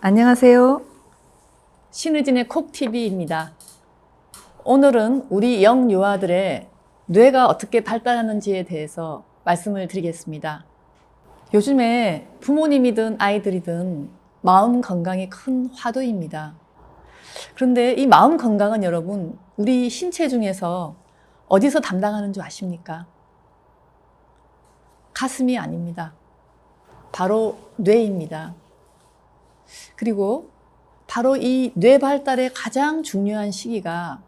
안녕하세요. 신의진의 콕TV입니다. 오늘은 우리 영유아들의 뇌가 어떻게 발달하는지에 대해서 말씀을 드리겠습니다. 요즘에 부모님이든 아이들이든 마음 건강이 큰 화두입니다. 그런데 이 마음 건강은 여러분, 우리 신체 중에서 어디서 담당하는 줄 아십니까? 가슴이 아닙니다. 바로 뇌입니다. 그리고 바로 이 뇌 발달의 가장 중요한 시기가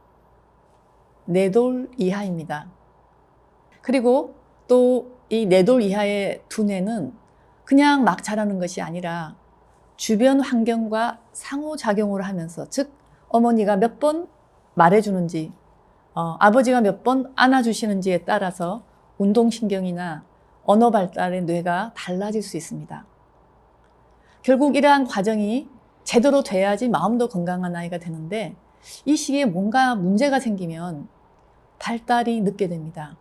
네돌 이하입니다. 그리고 또 이 네돌 이하의 두뇌는 그냥 막 자라는 것이 아니라 주변 환경과 상호작용을 하면서 즉 어머니가 몇 번 말해주는지 어, 아버지가 몇 번 안아주시는지에 따라서 운동신경이나 언어 발달의 뇌가 달라질 수 있습니다. 결국 이러한 과정이 제대로 돼야지 마음도 건강한 아이가 되는데 이 시기에 뭔가 문제가 생기면 발달이 늦게 됩니다.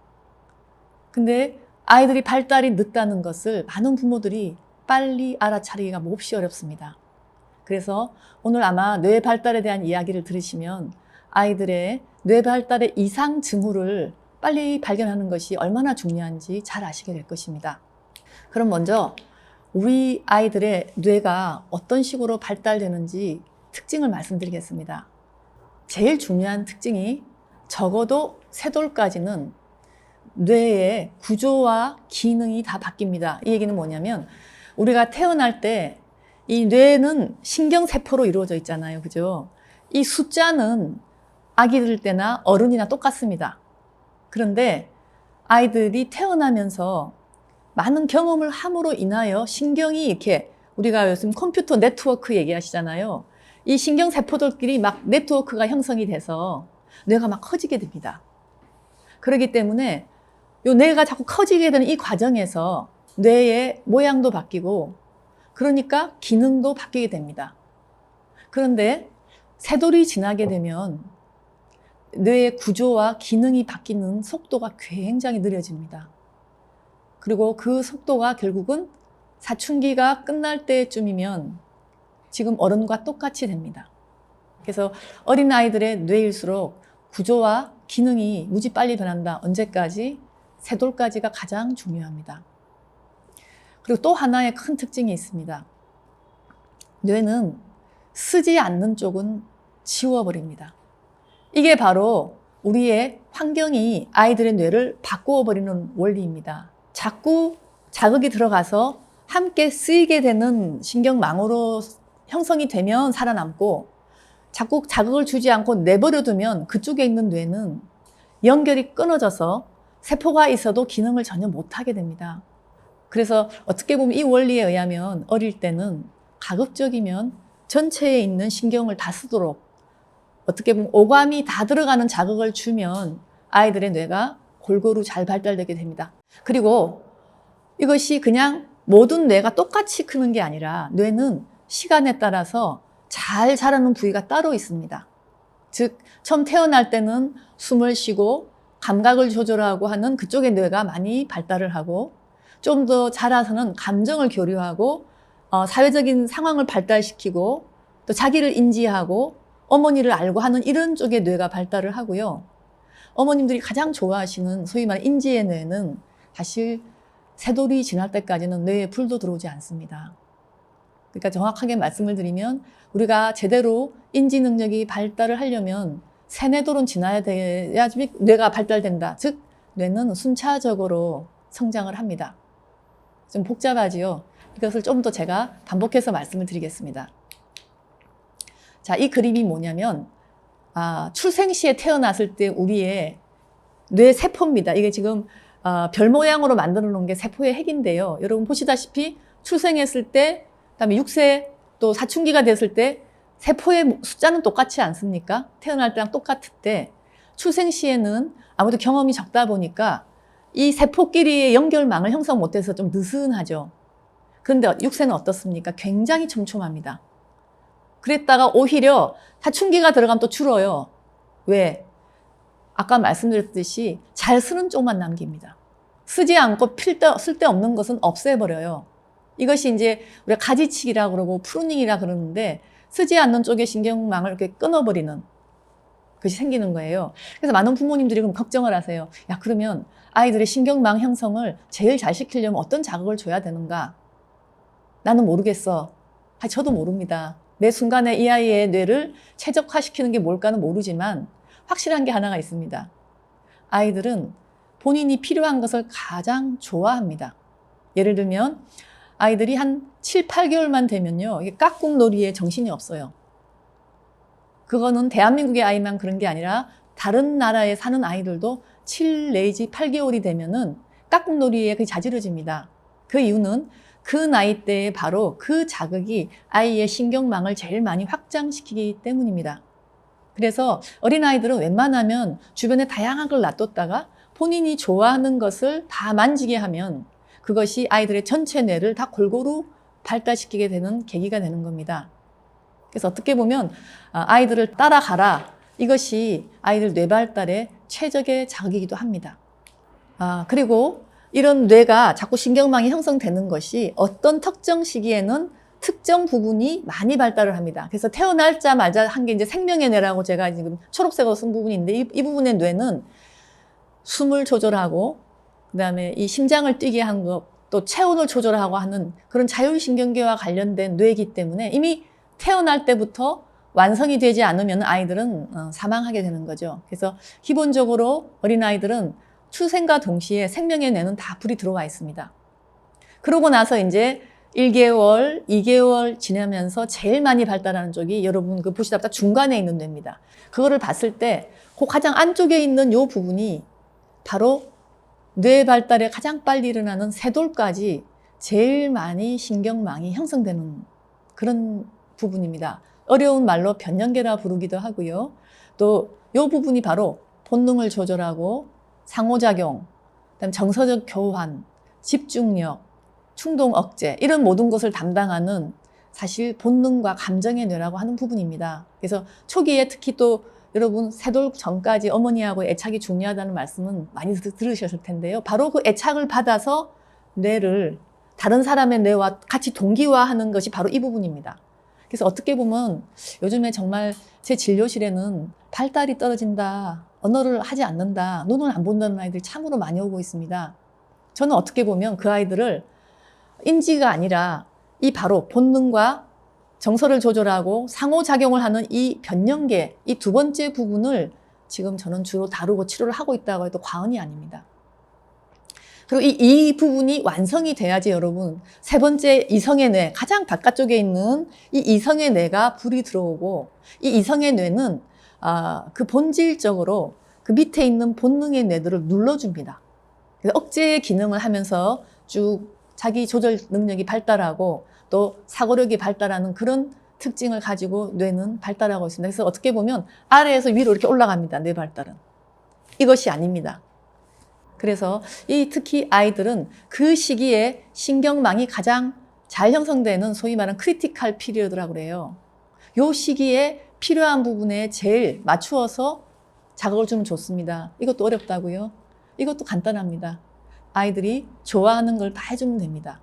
근데 아이들이 발달이 늦다는 것을 많은 부모들이 빨리 알아차리기가 몹시 어렵습니다. 그래서 오늘 아마 뇌 발달에 대한 이야기를 들으시면 아이들의 뇌 발달의 이상 징후를 빨리 발견하는 것이 얼마나 중요한지 잘 아시게 될 것입니다. 그럼 먼저 우리 아이들의 뇌가 어떤 식으로 발달되는지 특징을 말씀드리겠습니다. 제일 중요한 특징이 적어도 세 돌까지는 뇌의 구조와 기능이 다 바뀝니다. 이 얘기는 뭐냐면 우리가 태어날 때 이 뇌는 신경세포로 이루어져 있잖아요. 그죠? 이 숫자는 아기들 때나 어른이나 똑같습니다. 그런데 아이들이 태어나면서 많은 경험을 함으로 인하여 신경이 이렇게 우리가 요즘 컴퓨터 네트워크 얘기하시잖아요. 이 신경 세포들끼리 막 네트워크가 형성이 돼서 뇌가 막 커지게 됩니다. 그렇기 때문에 요 뇌가 자꾸 커지게 되는 이 과정에서 뇌의 모양도 바뀌고 그러니까 기능도 바뀌게 됩니다. 그런데 세돌이 지나게 되면 뇌의 구조와 기능이 바뀌는 속도가 굉장히 느려집니다. 그리고 그 속도가 결국은 사춘기가 끝날 때쯤이면 지금 어른과 똑같이 됩니다. 그래서 어린 아이들의 뇌일수록 구조와 기능이 무지 빨리 변한다. 언제까지? 세돌까지가 가장 중요합니다. 그리고 또 하나의 큰 특징이 있습니다. 뇌는 쓰지 않는 쪽은 지워버립니다. 이게 바로 우리의 환경이 아이들의 뇌를 바꾸어 버리는 원리입니다. 자꾸 자극이 들어가서 함께 쓰이게 되는 신경망으로 형성이 되면 살아남고 자꾸 자극을 주지 않고 내버려 두면 그쪽에 있는 뇌는 연결이 끊어져서 세포가 있어도 기능을 전혀 못하게 됩니다. 그래서 어떻게 보면 이 원리에 의하면 어릴 때는 가급적이면 전체에 있는 신경을 다 쓰도록 어떻게 보면 오감이 다 들어가는 자극을 주면 아이들의 뇌가 골고루 잘 발달되게 됩니다. 그리고 이것이 그냥 모든 뇌가 똑같이 크는 게 아니라 뇌는 시간에 따라서 잘 자라는 부위가 따로 있습니다. 즉, 처음 태어날 때는 숨을 쉬고 감각을 조절하고 하는 그쪽의 뇌가 많이 발달을 하고 좀 더 자라서는 감정을 교류하고 어, 사회적인 상황을 발달시키고 또 자기를 인지하고 어머니를 알고 하는 이런 쪽의 뇌가 발달을 하고요. 어머님들이 가장 좋아하시는 소위 말하는 인지의 뇌는 사실 새돌이 지날 때까지는 뇌에 불도 들어오지 않습니다. 그러니까 정확하게 말씀을 드리면 우리가 제대로 인지 능력이 발달을 하려면 세뇌돌은 지나야 돼야지 뇌가 발달된다. 즉 뇌는 순차적으로 성장을 합니다. 좀 복잡하지요. 이것을 좀 더 제가 반복해서 말씀을 드리겠습니다. 자, 이 그림이 뭐냐면 아, 출생 시에 태어났을 때 우리의 뇌 세포입니다. 이게 지금 아, 별 모양으로 만들어 놓은 게 세포의 핵인데요. 여러분 보시다시피 출생했을 때, 그다음에 6세 또 사춘기가 됐을 때 세포의 숫자는 똑같지 않습니까? 태어날 때랑 똑같을 때 출생 시에는 아무래도 경험이 적다 보니까 이 세포끼리의 연결망을 형성 못해서 좀 느슨하죠. 그런데 6세는 어떻습니까? 굉장히 촘촘합니다. 그랬다가 오히려 사춘기가 들어가면 또 줄어요. 왜? 아까 말씀드렸듯이 잘 쓰는 쪽만 남깁니다. 쓰지 않고 필 데, 쓸데없는 것은 없애버려요. 이것이 이제 우리가 가지치기라 그러고 프루닝이라 그러는데 쓰지 않는 쪽의 신경망을 이렇게 끊어버리는 것이 생기는 거예요. 그래서 많은 부모님들이 그럼 걱정을 하세요. 야, 그러면 아이들의 신경망 형성을 제일 잘 시키려면 어떤 자극을 줘야 되는가? 나는 모르겠어. 아, 저도 모릅니다. 매 순간에 이 아이의 뇌를 최적화시키는 게 뭘까는 모르지만 확실한 게 하나가 있습니다. 아이들은 본인이 필요한 것을 가장 좋아합니다. 예를 들면 아이들이 한 7, 8개월만 되면요. 이게 깍꿍 놀이에 정신이 없어요. 그거는 대한민국의 아이만 그런 게 아니라 다른 나라에 사는 아이들도 7 내지 8개월이 되면은 깍꿍 놀이에 그 자지러집니다. 그 이유는 그 나이 때에 바로 그 자극이 아이의 신경망을 제일 많이 확장시키기 때문입니다. 그래서 어린아이들은 웬만하면 주변에 다양한 걸 놔뒀다가 본인이 좋아하는 것을 다 만지게 하면 그것이 아이들의 전체 뇌를 다 골고루 발달시키게 되는 계기가 되는 겁니다. 그래서 어떻게 보면 아, 아이들을 따라가라. 이것이 아이들 뇌 발달의 최적의 자극이기도 합니다. 아, 그리고 이런 뇌가 자꾸 신경망이 형성되는 것이 어떤 특정 시기에는 특정 부분이 많이 발달을 합니다. 그래서 태어날자마자 한 게 이제 생명의 뇌라고 제가 지금 초록색으로 쓴 부분인데 이, 이 부분의 뇌는 숨을 조절하고 그다음에 이 심장을 뛰게 한 것, 또 체온을 조절하고 하는 그런 자율신경계와 관련된 뇌이기 때문에 이미 태어날 때부터 완성이 되지 않으면 아이들은 어, 사망하게 되는 거죠. 그래서 기본적으로 어린아이들은 출생과 동시에 생명의 뇌는 다 불이 들어와 있습니다. 그러고 나서 이제 1개월, 2개월 지나면서 제일 많이 발달하는 쪽이 여러분 그 보시다 보다 중간에 있는 뇌입니다. 그거를 봤을 때 그 가장 안쪽에 있는 요 부분이 바로 뇌 발달에 가장 빨리 일어나는 세돌까지 제일 많이 신경망이 형성되는 그런 부분입니다. 어려운 말로 변연계라 부르기도 하고요. 또이 부분이 바로 본능을 조절하고 상호작용, 그다음 정서적 교환, 집중력, 충동 억제 이런 모든 것을 담당하는 사실 본능과 감정의 뇌라고 하는 부분입니다. 그래서 초기에 특히 또 여러분 세돌 전까지 어머니하고 애착이 중요하다는 말씀은 많이 들- 들으셨을 텐데요. 바로 그 애착을 받아서 뇌를 다른 사람의 뇌와 같이 동기화하는 것이 바로 이 부분입니다. 그래서 어떻게 보면 요즘에 정말 제 진료실에는 발달이 떨어진다, 언어를 하지 않는다, 눈을 안 본다는 아이들이 참으로 많이 오고 있습니다. 저는 어떻게 보면 그 아이들을 인지가 아니라 이 바로 본능과 정서를 조절하고 상호작용을 하는 이 변연계, 이 두 번째 부분을 지금 저는 주로 다루고 치료를 하고 있다고 해도 과언이 아닙니다. 그리고 이, 이 부분이 완성이 돼야지 여러분 세 번째 이성의 뇌 가장 바깥쪽에 있는 이 이성의 뇌가 불이 들어오고 이 이성의 뇌는 아, 그 본질적으로 그 밑에 있는 본능의 뇌들을 눌러줍니다. 억제의 기능을 하면서 쭉 자기 조절 능력이 발달하고 또 사고력이 발달하는 그런 특징을 가지고 뇌는 발달하고 있습니다. 그래서 어떻게 보면 아래에서 위로 이렇게 올라갑니다. 뇌 발달은. 이것이 아닙니다. 그래서 이 특히 아이들은 그 시기에 신경망이 가장 잘 형성되는 소위 말하는 크리티컬 피리어드라고 그래요. 요 시기에 필요한 부분에 제일 맞추어서 자극을 주면 좋습니다. 이것도 어렵다고요? 이것도 간단합니다. 아이들이 좋아하는 걸 다 해주면 됩니다.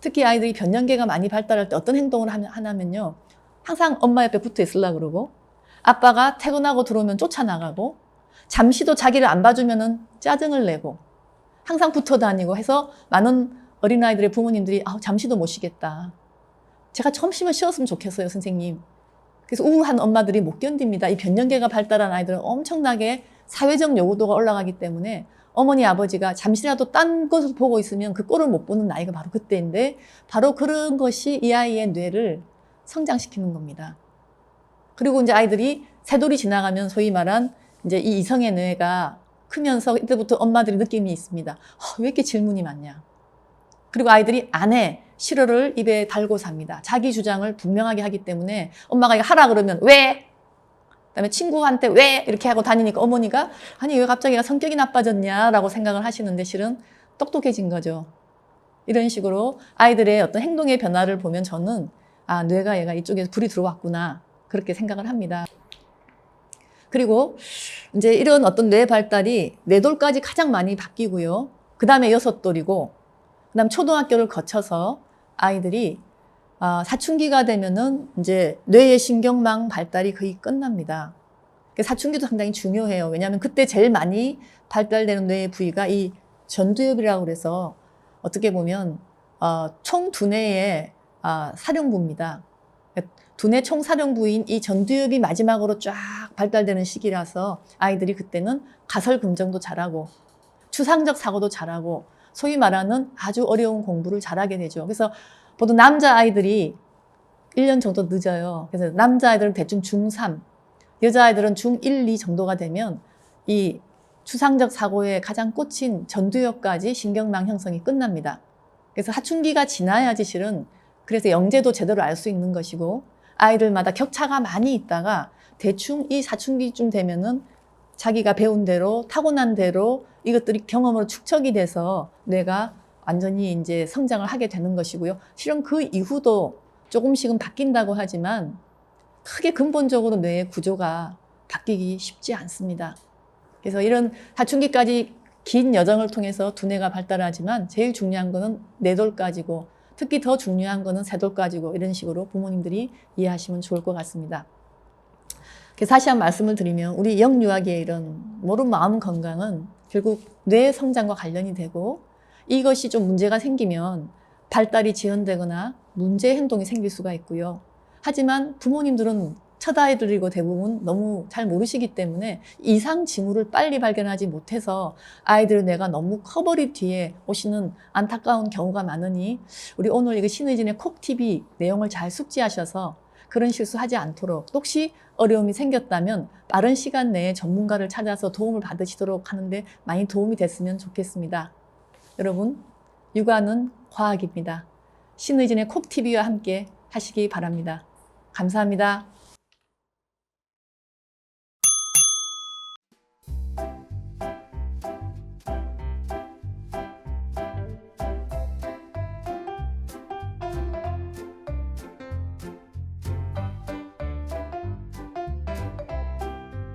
특히 아이들이 변연계가 많이 발달할 때 어떤 행동을 하냐면요. 항상 엄마 옆에 붙어 있으려고 그러고, 아빠가 퇴근하고 들어오면 쫓아나가고, 잠시도 자기를 안 봐주면은 짜증을 내고, 항상 붙어 다니고 해서 많은 어린아이들의 부모님들이 아, 잠시도 못 쉬겠다. 제가 점심을 쉬었으면 좋겠어요, 선생님. 그래서 우울한 엄마들이 못 견딥니다. 이 변연계가 발달한 아이들은 엄청나게 사회적 요구도가 올라가기 때문에 어머니 아버지가 잠시라도 딴 것을 보고 있으면 그 꼴을 못 보는 나이가 바로 그때인데 바로 그런 것이 이 아이의 뇌를 성장시키는 겁니다. 그리고 이제 아이들이 세돌이 지나가면 소위 말한 이제 이 이성의 뇌가 크면서 이때부터 엄마들이 느낌이 있습니다. 어, 왜 이렇게 질문이 많냐? 그리고 아이들이 안 해. 싫어를 입에 달고 삽니다. 자기 주장을 분명하게 하기 때문에 엄마가 이거 하라 그러면 왜? 그다음에 친구한테 왜 이렇게 하고 다니니까 어머니가 아니 왜 갑자기 성격이 나빠졌냐라고 생각을 하시는데 실은 똑똑해진 거죠. 이런 식으로 아이들의 어떤 행동의 변화를 보면 저는 아 뇌가 얘가 이쪽에서 불이 들어왔구나 그렇게 생각을 합니다. 그리고 이제 이런 어떤 뇌 발달이 네 돌까지 가장 많이 바뀌고요. 그 다음에 여섯 돌이고, 그 다음 초등학교를 거쳐서 아이들이 아, 사춘기가 되면은 이제 뇌의 신경망 발달이 거의 끝납니다. 그 사춘기도 상당히 중요해요. 왜냐하면 그때 제일 많이 발달되는 뇌의 부위가 이 전두엽이라고 그래서 어떻게 보면 어, 총 두뇌의 아, 사령부입니다. 두뇌 총 사령부인 이 전두엽이 마지막으로 쫙 발달되는 시기라서 아이들이 그때는 가설 금정도 잘하고 추상적 사고도 잘하고 소위 말하는 아주 어려운 공부를 잘하게 되죠. 그래서 보통 남자 아이들이 1년 정도 늦어요. 그래서 남자 아이들은 대충 중3, 여자 아이들은 중1, 2 정도가 되면 이 추상적 사고의 가장 꽂힌 전두엽까지 신경망 형성이 끝납니다. 그래서 사춘기가 지나야지 실은 그래서 영재도 제대로 알 수 있는 것이고 아이들마다 격차가 많이 있다가 대충 이 사춘기쯤 되면은 자기가 배운 대로 타고난 대로 이것들이 경험으로 축적이 돼서 뇌가 완전히 이제 성장을 하게 되는 것이고요. 실은 그 이후도 조금씩은 바뀐다고 하지만 크게 근본적으로 뇌의 구조가 바뀌기 쉽지 않습니다. 그래서 이런 사춘기까지 긴 여정을 통해서 두뇌가 발달하지만 제일 중요한 거는 네돌까지고 특히 더 중요한 거는 세돌까지고 이런 식으로 부모님들이 이해하시면 좋을 것 같습니다. 그래서 다시 한번 말씀을 드리면 우리 영유아기의 이런 모른 마음 건강은 결국 뇌 성장과 관련이 되고 이것이 좀 문제가 생기면 발달이 지연되거나 문제 행동이 생길 수가 있고요. 하지만 부모님들은 첫 아이들이고 대부분 너무 잘 모르시기 때문에 이상 징후를 빨리 발견하지 못해서 아이들의 뇌가 너무 커버린 뒤에 오시는 안타까운 경우가 많으니 우리 오늘 이거 신의진의 콕TV 내용을 잘 숙지하셔서 그런 실수하지 않도록 혹시 어려움이 생겼다면 빠른 시간 내에 전문가를 찾아서 도움을 받으시도록 하는데 많이 도움이 됐으면 좋겠습니다. 여러분, 육아는 과학입니다. 신의진의 콕TV와 함께 하시기 바랍니다. 감사합니다.